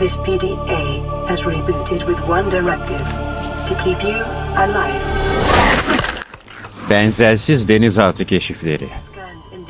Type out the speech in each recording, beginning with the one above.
This PDA has rebooted with one directive to keep you alive. Benzersiz denizaltı keşifleri.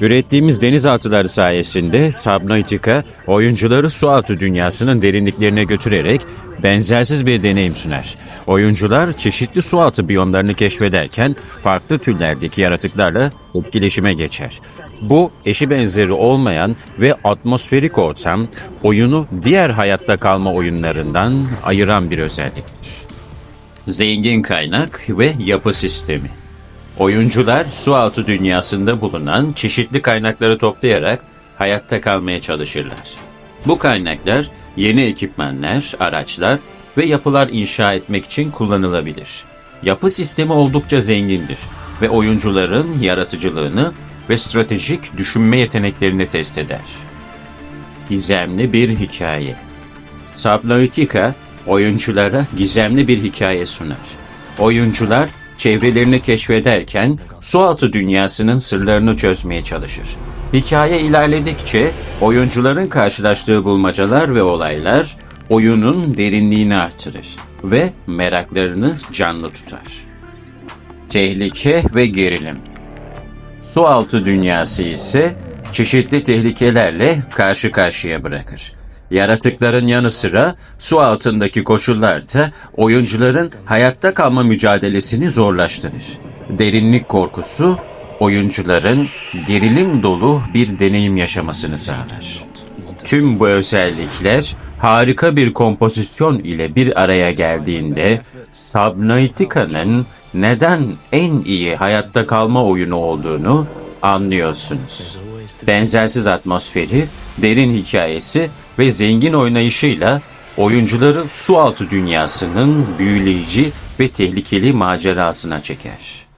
Ürettiğimiz denizaltıları sayesinde Subnautica oyuncuları sualtı dünyasının derinliklerine götürerek benzersiz bir deneyim sunar. Oyuncular çeşitli sualtı biyomlarını keşfederken farklı türlerdeki yaratıklarla etkileşime geçer. Bu eşi benzeri olmayan ve atmosferik ortam oyunu diğer hayatta kalma oyunlarından ayıran bir özelliktir. Zengin kaynak ve yapı sistemi. Oyuncular su altı dünyasında bulunan çeşitli kaynakları toplayarak hayatta kalmaya çalışırlar. Bu kaynaklar yeni ekipmanlar, araçlar ve yapılar inşa etmek için kullanılabilir. Yapı sistemi oldukça zengindir ve oyuncuların yaratıcılığını ve stratejik düşünme yeteneklerini test eder. Gizemli bir hikaye. Subnautica oyunculara gizemli bir hikaye sunar. Oyuncular çevrelerini keşfederken sualtı dünyasının sırlarını çözmeye çalışır. Hikaye ilerledikçe oyuncuların karşılaştığı bulmacalar ve olaylar oyunun derinliğini artırır ve meraklarını canlı tutar. Tehlike ve gerilim Sualtı dünyası ise çeşitli tehlikelerle karşı karşıya bırakır. Yaratıkların yanı sıra su altındaki koşullar da oyuncuların hayatta kalma mücadelesini zorlaştırır. Derinlik korkusu oyuncuların gerilim dolu bir deneyim yaşamasını sağlar. Tüm bu özellikler harika bir kompozisyon ile bir araya geldiğinde Subnautica'nın neden en iyi hayatta kalma oyunu olduğunu anlıyorsunuz. Benzersiz atmosferi, derin hikayesi ve zengin oynayışıyla oyuncuları su altı dünyasının büyüleyici ve tehlikeli macerasına çeker.